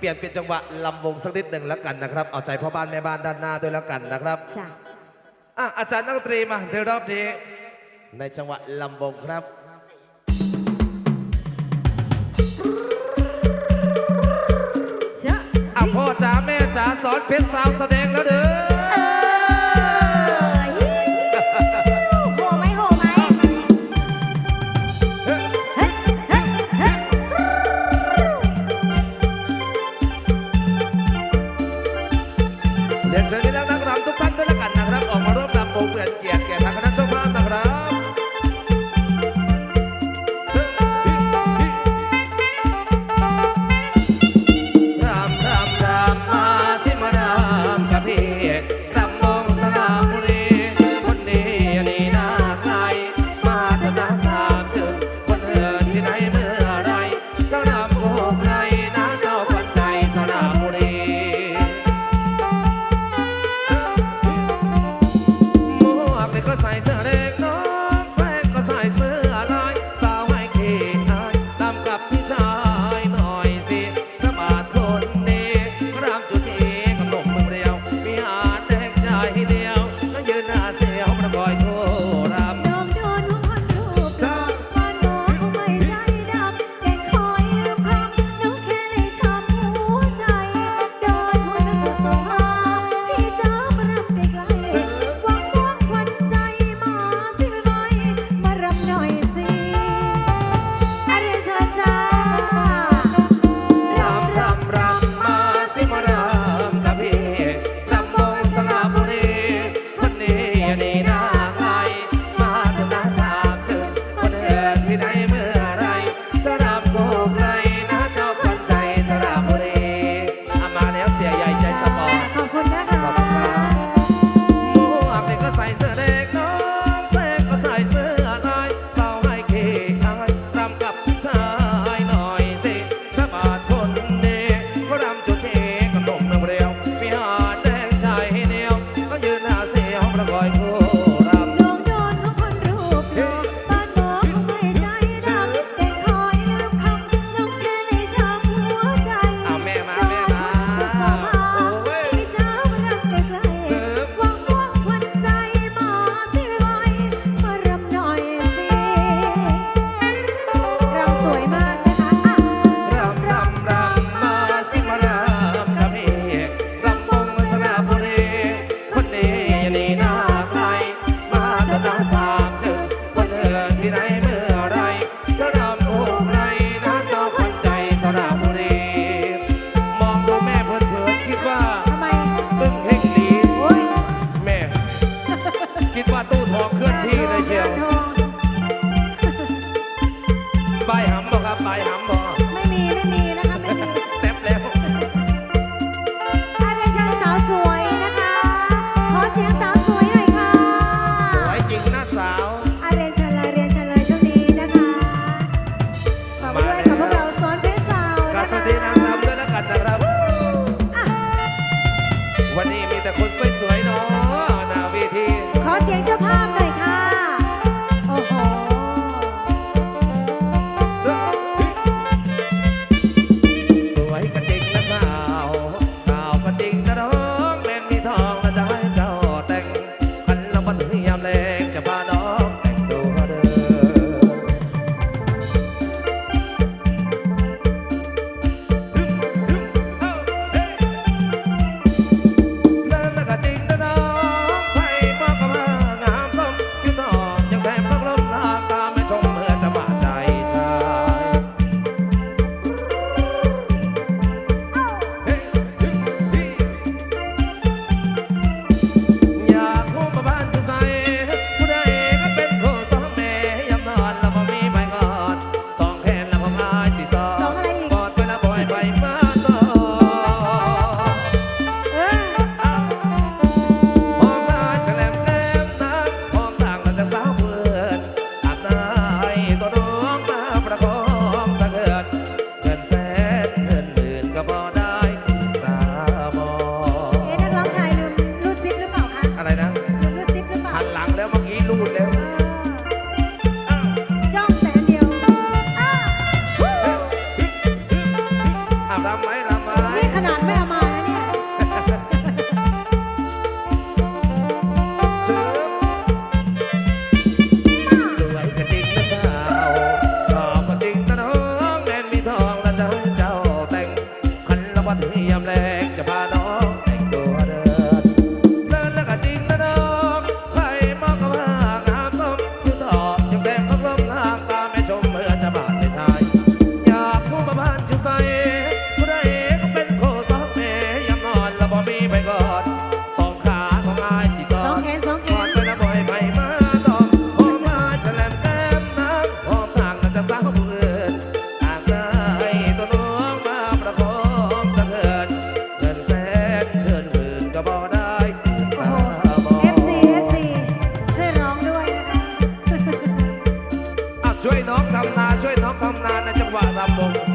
เปลี่ยนเป็นจังหวะลำวงสักนิดหนึ่งแล้วกันนะครับ เอาใจพ่อบ้านแม่บ้านด้านหน้าด้วยแล้วกันนะครับจ้ะอาจารย์นักดนตรีมาในรอบนี้ ในจังหวะลำวงครับอะพ่อจ๋าแม่จ๋าสอนเพชรสาวแสดงแล้วเด้อ จั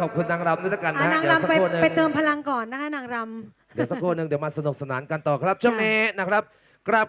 ขอบคุณนางรำด้วยละกันนะนางรำไปคเติมพลังก่อนนะคะนางรำ เดี๋ยวสักครู่หนึ่งเดี๋ยวมาสนุกสนานกันต่อครับช่วงนี้นะครับกราบ